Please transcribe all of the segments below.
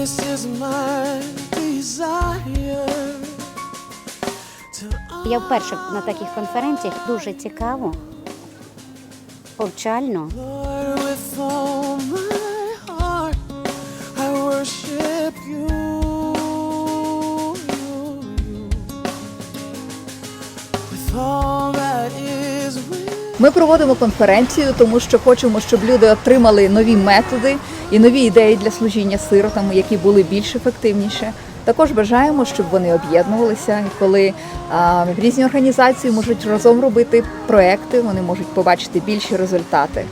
is my desire to Я вперше на таких конференціях дуже цікаво, повчально. Ми проводимо конференцію, тому що хочемо, щоб люди отримали нові методи і нові ідеї для служіння сиротам, які були більш ефективніше. Також бажаємо, щоб вони об'єднувалися, коли а, різні організації можуть разом робити проекти, вони можуть побачити більші результати.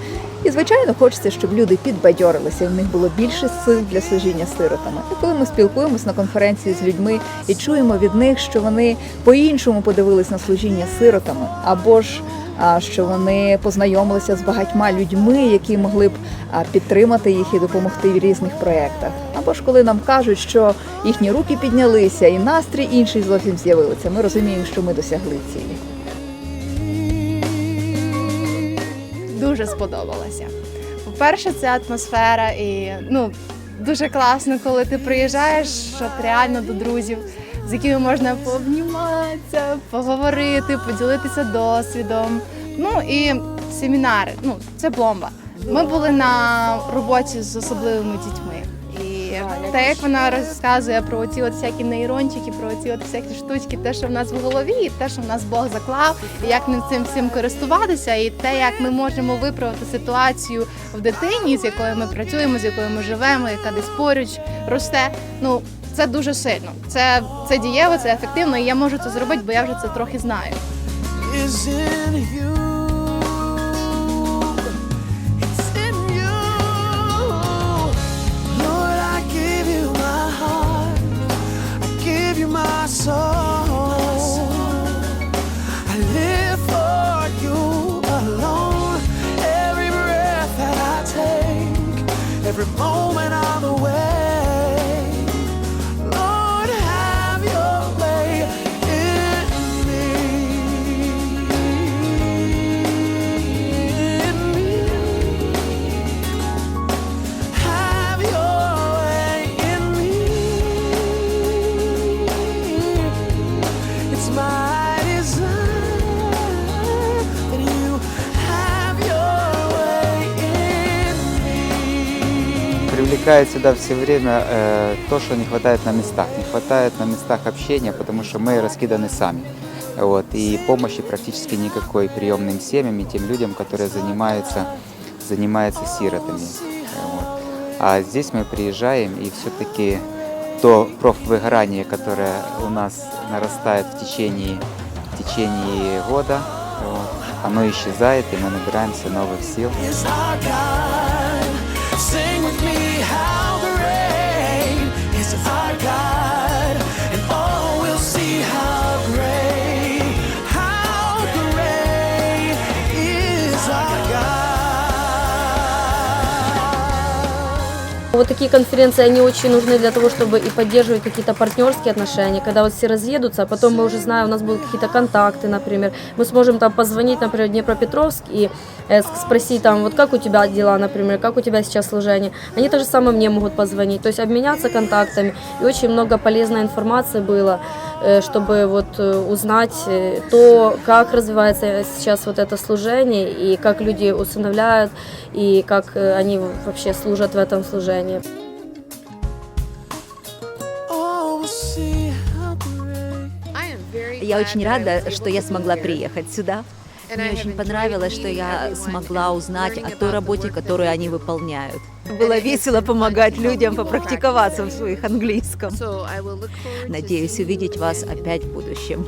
І звичайно, хочеться, щоб люди підбадьорилися, і в них було більше сил для служіння сиротами. І коли ми спілкуємось на конференції з людьми і чуємо від них, що вони по-іншому подивились на служіння сиротами, або ж що вони познайомилися з багатьма людьми, які могли б підтримати їх і допомогти в різних проєктах. Або ж коли нам кажуть, що їхні руки піднялися і настрій інший зовсім з'явився. Ми розуміємо, що ми досягли цілі. дуже сподобалося. По-перше, це атмосфера і ну дуже класно, коли ти приїжджаєш от реально до друзів, з якими можна пообніматися, поговорити, поділитися досвідом. Ну і семінари. Ну це бомба. Ми були на роботі з особливими дітьми. І те, як вона розказує про ці от всякі нейрончики, про ці от всякі штучки, те, що в нас в голові, і те, що в нас Бог заклав, і як ним цим всім користуватися, і те, як ми можемо виправити ситуацію в дитині, з якою ми працюємо, з якою ми живемо, яка десь поруч росте. Ну це дуже сильно. Це, це дієво, це ефективно, і я можу це зробити, бо я вже це трохи знаю. Привлекает сюда все время э, то, что не хватает на местах. Не хватает на местах общения, потому что мы раскиданы сами. Вот, и помощи практически никакой приемным семьям и тем людям, которые занимаются, занимаются сиротами. Вот. А здесь мы приезжаем и все-таки то профвыгорание, которое у нас нарастает в течение, в течение года, вот, оно исчезает, и мы набираемся новых сил. Sing with me, Вот такие конференции, они очень нужны для того, чтобы и поддерживать какие-то партнерские отношения, когда вот все разъедутся, а потом мы уже знаем, у нас будут какие-то контакты, например, мы сможем там позвонить, например, в Днепропетровск и э, спросить там, вот как у тебя дела, например, как у тебя сейчас служение. Они то же самое мне могут позвонить, то есть обменяться контактами. И очень много полезной информации было, э, чтобы вот э, узнать то, как развивается сейчас вот это служение и как люди усыновляют и как они вообще служат в этом служении. Great. Я очень рада, что я смогла приехать сюда. Мне очень понравилось, что я смогла узнать о той работе, которую они выполняют. Было весело помогать людям попрактиковаться в своих английском. Надеюсь увидеть вас опять в будущем.